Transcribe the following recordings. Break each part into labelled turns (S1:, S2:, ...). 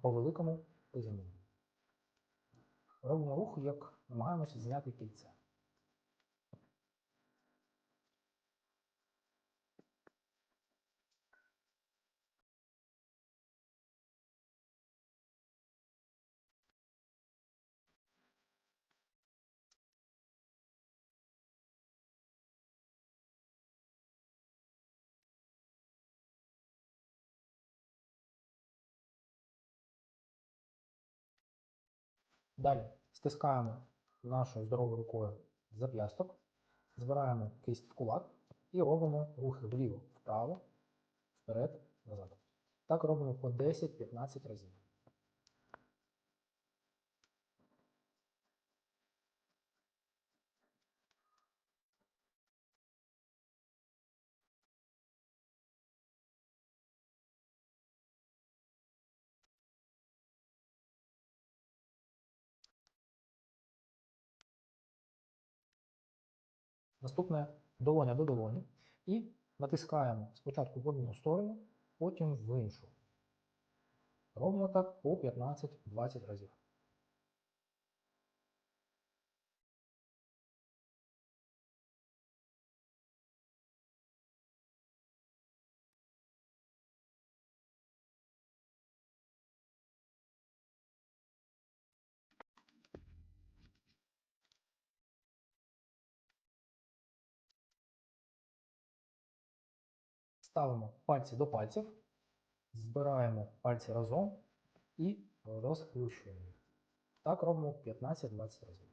S1: по великому приземленню. Робимо рух, як намагаємося зняти кільце. Далі стискаємо нашою здоровою рукою зап'ясток, збираємо кисть в кулак і робимо рухи вліво, вправо, вперед, назад. Так робимо по 10-15 разів. Наступне долоня до долоні. І натискаємо спочатку в одну сторону, потім в іншу. Робимо так по 15-20 разів. Ставимо пальці до пальців, збираємо пальці разом і розплющуємо. Так робимо 15-20 разів.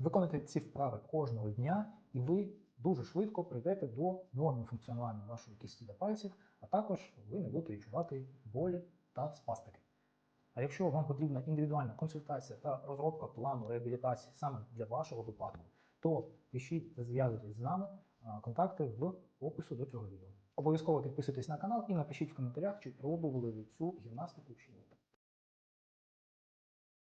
S1: Виконуйте ці вправи кожного дня, і ви дуже швидко прийдете до норми функціонування вашої кісті та пальців, а також ви не будете відчувати болі та спастики. А якщо вам потрібна індивідуальна консультація та розробка плану реабілітації саме для вашого випадку, то пишіть та зв'язуйтесь з нами. Контакти в опису до цього відео. Обов'язково підписуйтесь на канал і напишіть в коментарях, чи пробували ви цю гімнастику чи ні.